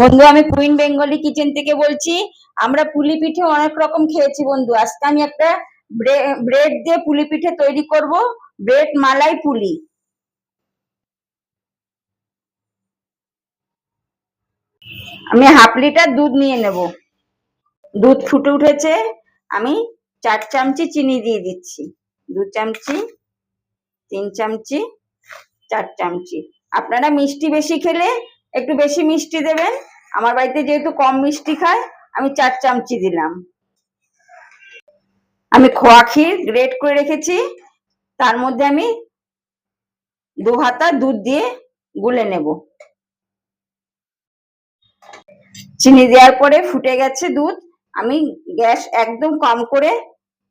বন্ধু, আমি queen Bengali kitchen থেকে বলছি। আমরা পুলি পিঠে অনেক রকম খেয়েছি বন্ধু। আজকে আমি একটা ব্রেড দিয়ে পুলি পিঠে তৈরি করব। ব্রেড মালাই পুলি। আমি হাফ লিটার দুধ নিয়ে নেব। দুধ ফুটে উঠেছে। আমি চার চামচি চিনি দিয়ে দিচ্ছি। দু চামচি, তিন চামচি, চার চামচি। আপনারা মিষ্টি বেশি খেলে একটু বেশি মিষ্টি দেবেন। আমার বাড়িতে যেহেতু কম মিষ্টি খায়, আমি চার চামচি দিলাম। আমি খোয়া ক্ষীর গ্রেট করে রেখেছি। তার মধ্যে আমি দু হাতা দুধ দিয়ে গুলে নেব। চিনি দেওয়ার পরে ফুটে গেছে দুধ। আমি গ্যাস একদম কম করে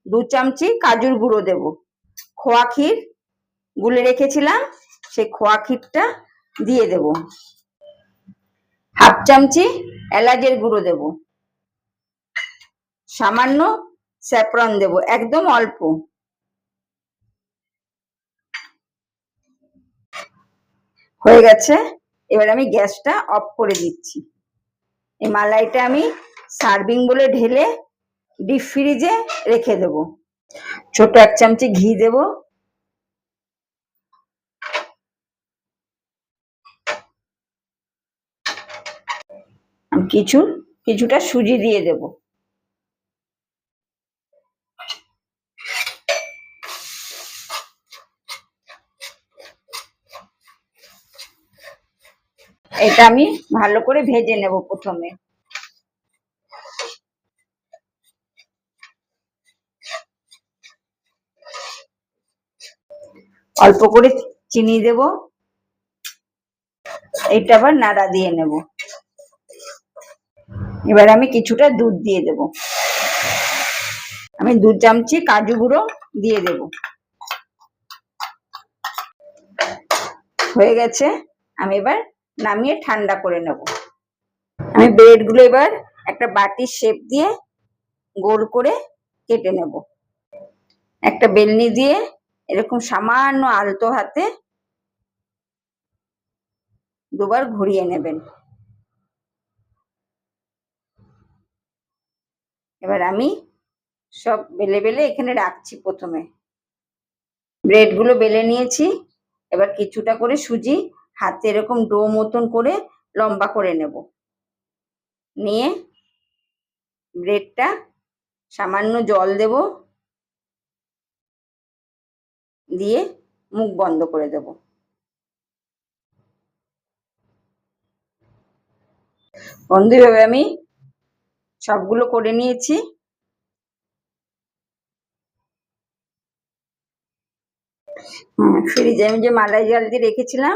দু চামচি কাজুর গুঁড়ো দেব। খোয়া ক্ষীর গুলে রেখেছিলাম, সেই খোয়া ক্ষীরটা দিয়ে দেব। হাফ চামচি এলাচের গুঁড়ো দেব। সামান্য স্যাফরন দেব, একদম অল্প। হয়ে গেছে। এবার আমি গ্যাসটা অফ করে দিচ্ছি। এই মালাইটা আমি সার্ভিং বলে ঢেলে ডিপ ফ্রিজে রেখে দেব। ছোট এক চামচি ঘি দেব। কিছু, কিছুটা সুজি দিয়ে দেব। এটা আমি ভালো করে ভেজে নেব প্রথমে। অল্প করে চিনি দেব। এইটা আবার নাড়া দিয়ে নেব। এবার আমি কিছুটা দুধ দিয়ে দেব। আমি দু চামচি, কাজু গুঁড়ো দিয়ে দেব। হয়ে গেছে। আমি এবার নামিয়ে ঠান্ডা করে নেব। আমি ব্রেডগুলো এবার একটা বাটির শেপ দিয়ে গোল করে কেটে নেব। একটা বেলনি দিয়ে এরকম সামান্য আলতো হাতে দুবার ঘুরিয়ে নেবেন। এবার আমি সব বেলে বেলে এখানে রাখছি প্রথমে। ব্রেডগুলো বেলে নিয়েছি, এবার কিছুটা করে সুজি, হাতে এরকম ডো মতন করে লম্বা করে নেব। নিয়ে ব্রেডটা সামান্য জল দেব। দিয়ে মুখ বন্ধ করে দেব। বন্ধু আমি সবগুলো করে নিয়েছি। ফ্রিজে আমি যে মালাই জাল দিয়ে রেখেছিলাম,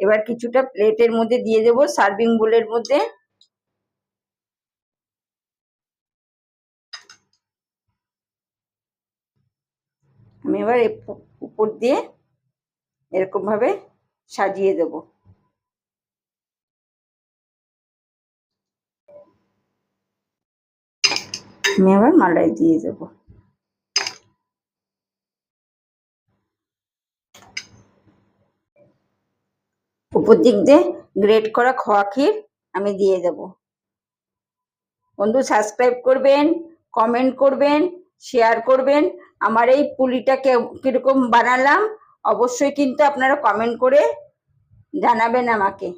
এবার কিছুটা প্লেটের মধ্যে দিয়ে দেবো, সার্ভিং বোলের মধ্যে। আমি এবার উপর দিয়ে এরকম ভাবে সাজিয়ে দেব। আমি আবার মালাই দিয়ে দেব। উপর দিক দিয়ে গ্রেট করা খোয়া ক্ষীর আমি দিয়ে দেব। বন্ধু সাবস্ক্রাইব করবেন কমেন্ট করবেন শেয়ার করবেন। আমার এই পুলিটাকে কীরকম বানালাম, অবশ্যই কিন্তু আপনারা কমেন্ট করে জানাবেন আমাকে।